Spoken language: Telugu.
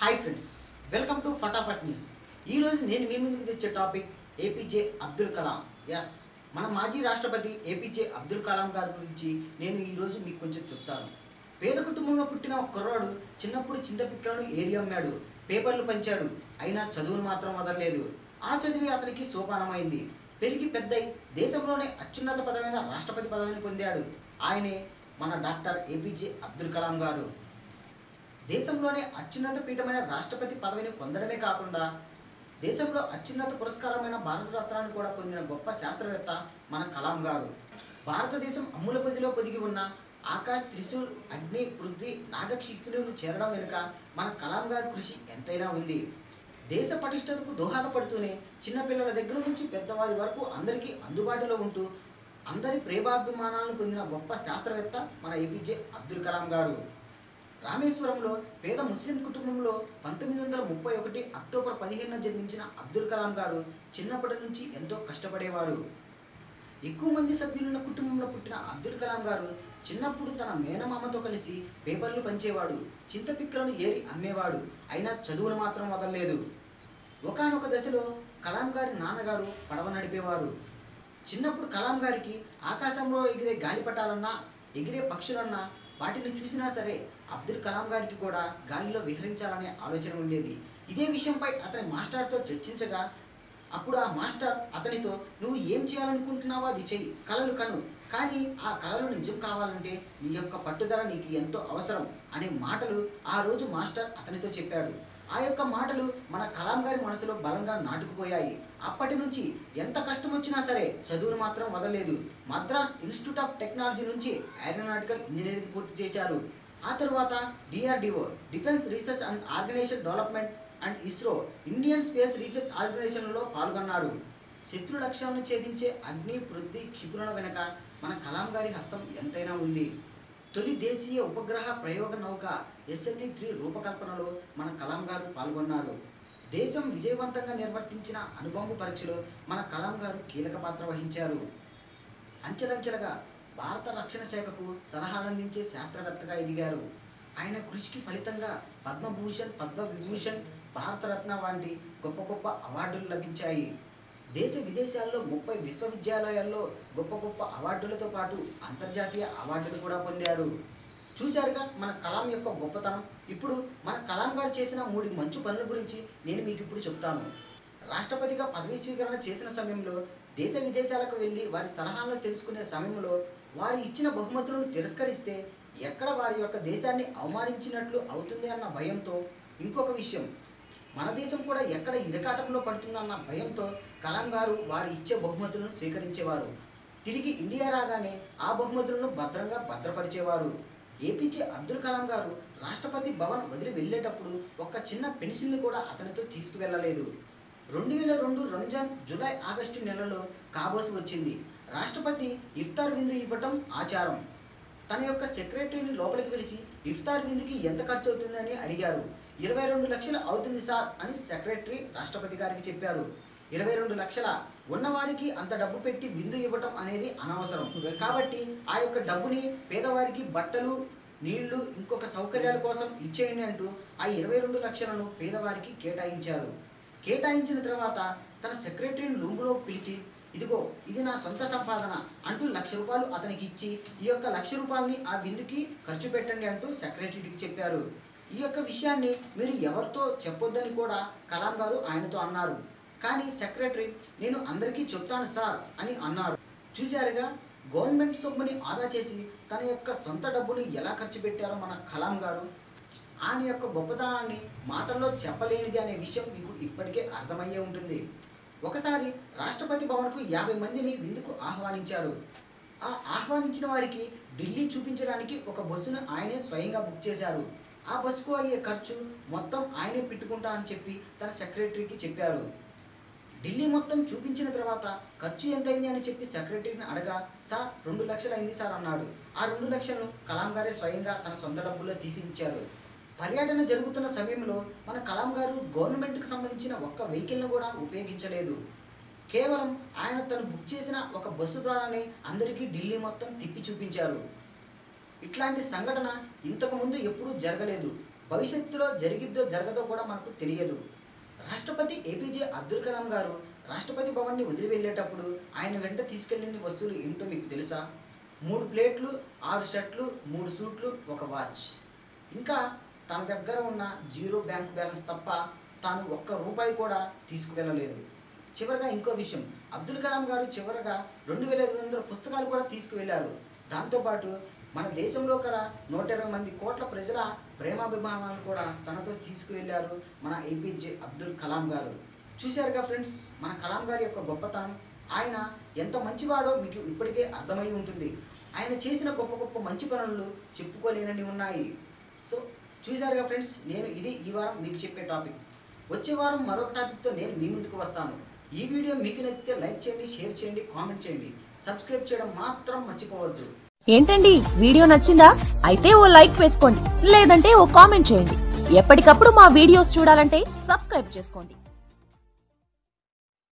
Hi friends welcome to Fatafat news ఈరోజు నేను మీ ముందుకు తెచ్చే టాపిక్ ఏపీజే అబ్దుల్ కలాం ఎస్ మన మాజీ రాష్ట్రపతి ఏపీజే అబ్దుల్ కలాం గారి గురించి నేను ఈరోజు మీకు కొంచెం చెప్తాను. పేద కుటుంబంలో పుట్టిన ఒక కుర్రాడు చిన్నప్పుడు చింతపిక్కలను ఏరి అమ్మాడు పేపర్లు పంచాడు అయినా చదువును మాత్రం వదలలేదు. ఆ చదివి అతనికి సోపానమైంది. పెరిగి పెద్దయి దేశంలోనే అత్యున్నత పదమైన రాష్ట్రపతి పదవిని పొందాడు. ఆయనే మన డాక్టర్ ఏపీజే అబ్దుల్ కలాం గారు. దేశంలోనే అత్యున్నత పీఠమైన రాష్ట్రపతి పదవిని పొందడమే కాకుండా దేశంలో అత్యున్నత పురస్కారమైన భారతరత్నాన్ని కూడా పొందిన గొప్ప శాస్త్రవేత్త మన కలాం గారు. భారతదేశం అమ్ముల పొదిగి ఉన్న ఆకాశ్ త్రిశూల్ అగ్ని పృథ్వీ నాగక్షికులు చేరడం వెనుక మన కలాం గారి కృషి ఎంతైనా ఉంది. దేశ పటిష్టతకు దోహదపడుతూనే చిన్నపిల్లల దగ్గర నుంచి పెద్దవారి వరకు అందరికీ అందుబాటులో ఉంటూ అందరి ప్రేమాభిమానాలను పొందిన గొప్ప శాస్త్రవేత్త మన ఏపీజే అబ్దుల్ కలాం గారు. రామేశ్వరంలో పేద ముస్లిం కుటుంబంలో పంతొమ్మిది వందల ముప్పై ఒకటి అక్టోబర్ పదిహేనున జన్మించిన అబ్దుల్ కలాం గారు చిన్నప్పటి నుంచి ఎంతో కష్టపడేవారు. ఎక్కువ మంది సభ్యులున్న కుటుంబంలో పుట్టిన అబ్దుల్ కలాం గారు చిన్నప్పుడు తన మేనమామతో కలిసి పేపర్లు పంచేవాడు చింతపిక్కలను ఏరి అమ్మేవాడు. అయినా చదువును మాత్రం వదలలేదు. ఒకానొక దశలో కలాం గారి నాన్నగారు పడవ నడిపేవారు. చిన్నప్పుడు కలాం గారికి ఆకాశంలో ఎగిరే గాలిపటాలన్నా ఎగిరే పక్షులన్నా వాటిని చూసినా సరే అబ్దుల్ కలాం గారికి కూడా గాలిలో విహరించాలనే ఆలోచన ఉండేది. ఇదే విషయంపై అతని మాస్టర్తో చర్చించగా అప్పుడు ఆ మాస్టర్ అతనితో నువ్వు ఏం చేయాలనుకుంటున్నావో అది చెయ్యి కలలు కను. కానీ ఆ కళలు నిజం కావాలంటే నీ యొక్క పట్టుదల నీకు ఎంతో అవసరం అనే మాటలు ఆ రోజు మాస్టర్ అతనితో చెప్పాడు. ఆ యొక్క మాటలు మన కలాం గారి మనసులో బలంగా నాటుకుపోయాయి. అప్పటి నుంచి ఎంత కష్టం వచ్చినా సరే చదువును మాత్రం వదలలేదు. మద్రాస్ ఇన్స్టిట్యూట్ ఆఫ్ టెక్నాలజీ నుంచి ఏరోనాటికల్ ఇంజనీరింగ్ పూర్తి చేశారు. ఆ తర్వాత DRDO defence research and organisation development and ISRO Indian space research ఆర్గనైజేషన్లో పాల్గొన్నారు. శత్రు లక్ష్యాలను ఛేదించే అగ్ని పృథ్వీ క్షిపురణ వెనుక మన కలాం గారి హస్తం ఎంతైనా ఉంది. తొలి దేశీయ ఉపగ్రహ ప్రయోగ నౌక ఎస్ఎండి త్రీ రూపకల్పనలో మన కలాం గారు పాల్గొన్నారు. దేశం విజయవంతంగా నిర్వర్తించిన అణుబాంబు పరీక్షలో మన కలాం గారు కీలక పాత్ర వహించారు. అంచెలంచెలుగా భారత రక్షణ శాఖకు సలహాలందించే శాస్త్రవేత్తగా ఎదిగారు. ఆయన కృషికి ఫలితంగా పద్మభూషణ్ పద్మవిభూషణ్ భారతరత్న వంటి గొప్ప గొప్ప అవార్డులు లభించాయి. దేశ విదేశాల్లో ముప్పై విశ్వవిద్యాలయాల్లో గొప్ప గొప్ప అవార్డులతో పాటు అంతర్జాతీయ అవార్డులు కూడా పొందారు. చూశారుగా మన కలాం యొక్క గొప్పతనం. ఇప్పుడు మన కలాం గారు చేసిన మూడు మంచు పనుల గురించి నేను మీకు ఇప్పుడు చెప్తాను. రాష్ట్రపతిగా పదవీ స్వీకరణ చేసిన సమయంలో దేశ విదేశాలకు వెళ్ళి వారి సలహాలను తెలుసుకునే సమయంలో వారు ఇచ్చిన బహుమతులను తిరస్కరిస్తే ఎక్కడ వారి యొక్క దేశాన్ని అవమానించినట్లు అవుతుంది అన్న భయంతో ఇంకొక విషయం. మన దేశం కూడా ఎక్కడ ఇరకాటంలో పడుతుందన్న భయంతో కలాం గారు వారు ఇచ్చే బహుమతులను స్వీకరించేవారు. తిరిగి ఇండియా రాగానే ఆ బహుమతులను భద్రంగా భద్రపరిచేవారు. ఏపీజే అబ్దుల్ కలాం గారు రాష్ట్రపతి భవన్ వదిలి వెళ్ళేటప్పుడు ఒక చిన్న పెన్సిల్ని కూడా అతనితో తీసుకువెళ్ళలేదు. రెండు వేల రెండు రంజాన్ జూలై ఆగస్టు నెలలో కాబోసి వచ్చింది రాష్ట్రపతి ఇఫ్తార్ విందు ఇవ్వటం ఆచారం. తన యొక్క సెక్రటరీని లోపలికి పిలిచి ఇఫ్తార్ విందుకి ఎంత ఖర్చు అవుతుందని అడిగారు. ఇరవై రెండు లక్షలు అవుతుంది సార్ అని సెక్రటరీ రాష్ట్రపతి గారికి చెప్పారు. ఇరవై రెండు లక్షల ఉన్నవారికి అంత డబ్బు పెట్టి విందు ఇవ్వటం అనేది అనవసరం. కాబట్టి ఆ యొక్క డబ్బుని పేదవారికి బట్టలు నీళ్ళు ఇంకొక సౌకర్యాల కోసం ఇచ్చేయండి అంటూ ఆ ఇరవై రెండు లక్షలను పేదవారికి కేటాయించారు. కేటాయించిన తర్వాత తన సెక్రటరీని రూములో పిలిచి ఇదిగో ఇది నా సొంత సంపాదన అంటూ లక్ష రూపాయలు అతనికి ఇచ్చి ఈ యొక్క లక్ష రూపాయలని ఆ విందుకి ఖర్చు పెట్టండి అంటూ సెక్రటరీకి చెప్పారు. ఈ యొక్క విషయాన్ని మీరు ఎవరితో చెప్పొద్దని కూడా కలాం గారు ఆయనతో అన్నారు. కానీ సెక్రటరీ నేను అందరికీ చెప్తాను సార్ అని అన్నారు. చూశారుగా గవర్నమెంట్ సొమ్ముని ఆదా చేసి తన యొక్క సొంత డబ్బుని ఎలా ఖర్చు పెట్టారో మన కలాం గారు. ఆయన యొక్క గొప్పతనాన్ని మాటల్లో చెప్పలేనిది అనే విషయం మీకు ఇప్పటికే అర్థమయ్యే ఉంటుంది. ఒకసారి రాష్ట్రపతి భవన్కు యాభై మందిని విందుకు ఆహ్వానించారు. ఆ ఆహ్వానించిన వారికి ఢిల్లీ చూపించడానికి ఒక బస్సును ఆయనే స్వయంగా బుక్ చేశారు. ఆ బస్సుకు అయ్యే ఖర్చు మొత్తం ఆయనే పెట్టుకుంటా అని చెప్పి తన సెక్రటరీకి చెప్పారు. ఢిల్లీ మొత్తం చూపించిన తర్వాత ఖర్చు ఎంత అయింది అని చెప్పి సెక్రటరీని అడగా సార్ రెండు లక్షలు అయింది సార్ అన్నాడు. ఆ రెండు లక్షలను కలాం గారే స్వయంగా తన సొంత డబ్బుల్లో తీసి ఇచ్చారు పర్యటన జరుగుతున్న సమయంలో మన కలాం గారు గవర్నమెంట్కి సంబంధించిన ఒక్క వెహికల్ను కూడా ఉపయోగించలేదు. కేవలం ఆయన తను బుక్ చేసిన ఒక బస్సు ద్వారానే అందరికీ ఢిల్లీ మొత్తం తిప్పి చూపించారు. ఇట్లాంటి సంఘటన ఇంతకుముందు ఎప్పుడూ జరగలేదు. భవిష్యత్తులో జరిగిద్దో జరగదో కూడా మనకు తెలియదు. రాష్ట్రపతి ఏపీజే అబ్దుల్ కలాం గారు రాష్ట్రపతి భవన్ని వదిలి వెళ్ళేటప్పుడు ఆయన వెంట తీసుకెళ్ళిన వస్తువులు ఏంటో మీకు తెలుసా? మూడు ప్లేట్లు ఆరు షర్ట్లు మూడు సూట్లు ఒక వాచ్. ఇంకా తన దగ్గర ఉన్న జీరో బ్యాంక్ బ్యాలెన్స్ తప్ప తాను ఒక్క రూపాయి కూడా తీసుకువెళ్ళలేదు. చివరగా ఇంకో విషయం. అబ్దుల్ కలాం గారు చివరగా రెండు వేల ఐదు వందల పుస్తకాలు కూడా తీసుకువెళ్ళారు. దాంతోపాటు మన దేశంలో కల నూట ఇరవై మంది కోట్ల ప్రజల ప్రేమాభిమానాలను కూడా తనతో తీసుకువెళ్ళారు మన ఏపీజే అబ్దుల్ కలాం గారు. చూశారుగా ఫ్రెండ్స్ మన కలాం గారి యొక్క గొప్పతనం. ఆయన ఎంత మంచివాడో మీకు ఇప్పటికే అర్థమై ఉంటుంది. ఆయన చేసిన గొప్ప గొప్ప మంచి పనులు చెప్పుకోలేనని ఉన్నాయి. సో చూశారుగా ఫ్రెండ్స్ నేను ఇది ఈ వారం మీకు చెప్పే టాపిక్. వచ్చే వారం మరొక టాపిక్తో నేను మీ ముందుకు వస్తాను. ఈ వీడియో మీకు నచ్చితే లైక్ చేయండి షేర్ చేయండి కామెంట్ చేయండి. సబ్స్క్రైబ్ చేయడం మాత్రం మర్చిపోవద్దు. ఏంటండి? వీడియో నచ్చిందా? అయితే ఓ లైక్ వేసుకోండి. లేదంటే ఓ కామెంట్ చేయండి. ఎప్పటికప్పుడు మా వీడియోస్ చూడాలంటే సబ్స్క్రైబ్ చేసుకోండి.